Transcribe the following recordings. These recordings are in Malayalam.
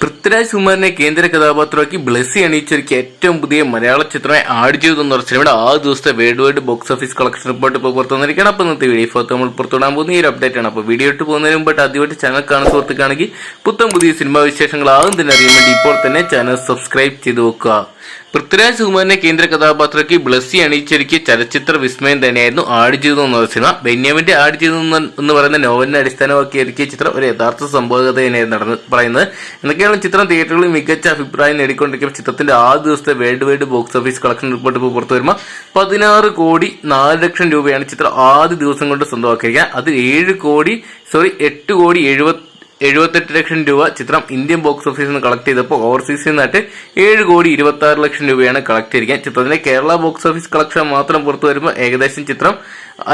പൃഥ്വിരാജ് കുമാറിനെ കേന്ദ്ര കഥാപാത്രമാക്കി ബ്ലെസ്സി അണിയിച്ചൊരുക്കിയ ഏറ്റവും പുതിയ മലയാള ചിത്രമായ ആടുജീവിതം എന്ന് പറഞ്ഞ സിനിമയുടെ ആ ദിവസത്തെ world wide box office collection report ഇപ്പോൾ പുറത്തു വന്നിരിക്കുകയാണ് അപ്പോൾ ഇന്നത്തെ വീഡിയോ ഫോർത്ത് നമ്മൾ പുറത്തുവിടാൻ പോകുന്ന ഈ ഒരു അപ്ഡേറ്റ് ആണ്. അപ്പോൾ വീഡിയോ ഇട്ട് പോകുന്നതിന് മുമ്പായിട്ട് ആദ്യമായിട്ട് ചാനൽ കാണുന്ന സുഹൃത്തുക്കാണെങ്കിൽ പുത്തം പുതിയ സിനിമാ വിശേഷങ്ങൾ ആകും തന്നെ അറിയാൻ വേണ്ടി ഇപ്പോൾ തന്നെ ചാനൽ സബ്സ്ക്രൈബ് ചെയ്ത് വെക്കുക. പൃഥ്വിരാജ് സുകുമാരനെ കേന്ദ്ര കഥാപാത്രക്ക് ബ്ലസ്സി അണിയിച്ചൊരുക്കിയ ചലച്ചിത്ര വിസ്മയം തന്നെയായിരുന്നു ആടുജീവിതം എന്ന സിനിമ. ബെന്യാമിന്റെ ആടുജീവിതം എന്ന് പറയുന്ന നോവലിനെ അടിസ്ഥാനമാക്കി ഒരുക്കിയ ചിത്രം ഒരു യഥാർത്ഥ സംഭവകഥ തന്നെയായിരുന്നു നടന്ന് പറയുന്നത്. എന്നൊക്കെയാണ് ചിത്രം തിയേറ്ററുകളിൽ മികച്ച അഭിപ്രായം നേടിക്കൊണ്ടിരിക്കുന്ന ചിത്രത്തിന്റെ ആദ്യ ദിവസത്തെ world wide box office collection report ഇപ്പോൾ പുറത്തു വരുമ്പോൾ പതിനാറ് കോടി നാല് ലക്ഷം രൂപയാണ് ചിത്രം ആദ്യ ദിവസം കൊണ്ട് സ്വന്തമാക്കിയിരിക്കുക അത് ഏഴ് കോടി സോറി എട്ട് കോടി എഴുപത്തി എഴുപത്തെട്ട് ലക്ഷം രൂപ ചിത്രം ഇന്ത്യൻ ബോക്സ് ഓഫീസിൽ നിന്ന് കളക്ട് ചെയ്തപ്പോൾ ഓവർസീസിൽ നിന്നായിട്ട് ഏഴ് കോടി ഇരുപത്തി ആറ് ലക്ഷം രൂപയാണ് കളക്ട് ചെയ്തിരിക്കുക ചിത്രത്തിന്റെ കേരള ബോക്സ് ഓഫീസ് കളക്ഷൻ മാത്രം പുറത്തു വരുമ്പോൾ ഏകദേശം ചിത്രം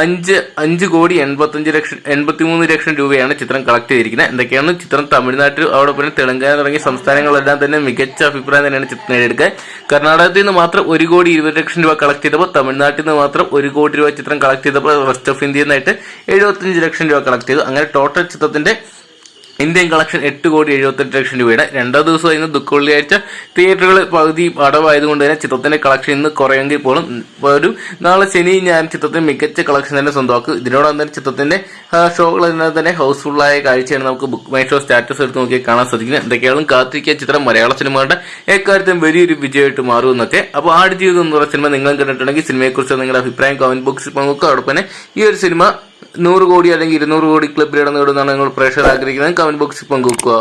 അഞ്ച് അഞ്ച് കോടി എൺപത്തഞ്ച് ലക്ഷം എൺപത്തിമൂന്ന് ലക്ഷം രൂപയാണ് ചിത്രം കളക്ട് ചെയ്തിരിക്കുന്നത്. എന്തൊക്കെയാണ് ചിത്രം തമിഴ്നാട്ടിൽ അവിടെ പിന്നെ തെലങ്കാന തുടങ്ങിയ സംസ്ഥാനങ്ങളെല്ലാം തന്നെ മികച്ച അഭിപ്രായം തന്നെയാണ് ചിത്രം നേടിയെടുക്കുക. കർണാടകത്തിൽ നിന്ന് മാത്രം ഒരു കോടി ഇരുപത് ലക്ഷം രൂപ കളക്ട് ചെയ്തപ്പോൾ തമിഴ്നാട്ടിൽ നിന്ന് മാത്രം ഒരു കോടി രൂപ ചിത്രം കളക്ട് ചെയ്തപ്പോൾ റെസ്റ്റ് ഓഫ് ഇന്ത്യയിൽ നിന്നായിട്ട് എഴുപത്തഞ്ച് ലക്ഷം രൂപ കളക്ട് ചെയ്തു. അങ്ങനെ ടോട്ടൽ ചിത്രത്തിന്റെ ഇന്ത്യൻ കളക്ഷൻ എട്ട് കോടി എഴുപത്തെട്ട് ലക്ഷം രൂപയുടെ രണ്ടാം ഇന്ന് ദുഃഖവെള്ളിയാഴ്ച തിയേറ്ററുകൾ പകുതി അടവായതുകൊണ്ട് തന്നെ ചിത്രത്തിന്റെ കളക്ഷൻ ഇന്ന് കുറയെങ്കിൽ പോലും ഒരു നാളെ ശനി ഞാൻ ചിത്രത്തിന് മികച്ച കളക്ഷൻ തന്നെ സ്വന്തമാക്കും. ഇതിനോടൊപ്പം തന്നെ ചിത്രത്തിന്റെ ഷോകൾ തന്നെ ഹൗസ്ഫുള്ളായ കാഴ്ചയാണ് നമുക്ക് ബുക്ക് മൈ ഷോ സ്റ്റാറ്റസ് എടുത്ത് നോക്കി കാണാൻ സാധിക്കുന്നത്. എന്തൊക്കെയാണ് കാത്തിരിക്കുക. ചിത്രം മലയാള സിനിമകളുടെ എക്കാര്യത്തിലും വലിയൊരു വിജയമായിട്ട് മാറുമെന്നൊക്കെ അപ്പോൾ ആട് ജീവിതം എന്ന് പറയുന്ന സിനിമ നിങ്ങൾ കണ്ടിട്ടുണ്ടെങ്കിൽ സിനിമയെക്കുറിച്ച് നിങ്ങളുടെ അഭിപ്രായം കമന്റ് ബോക്സിൽ പങ്കുവെക്കുക. അതോടൊപ്പം ഈ ഒരു സിനിമ നൂറ് കോടി അല്ലെങ്കിൽ ഇരുന്നൂറ് കോടി ക്ലബ് ഇടം നേടുന്നതാണ് നിങ്ങൾ പ്രേക്ഷകർ ആഗ്രഹിക്കുന്നത്. കമന്റ് ബോക്സിൽ പങ്കുവെക്കുക.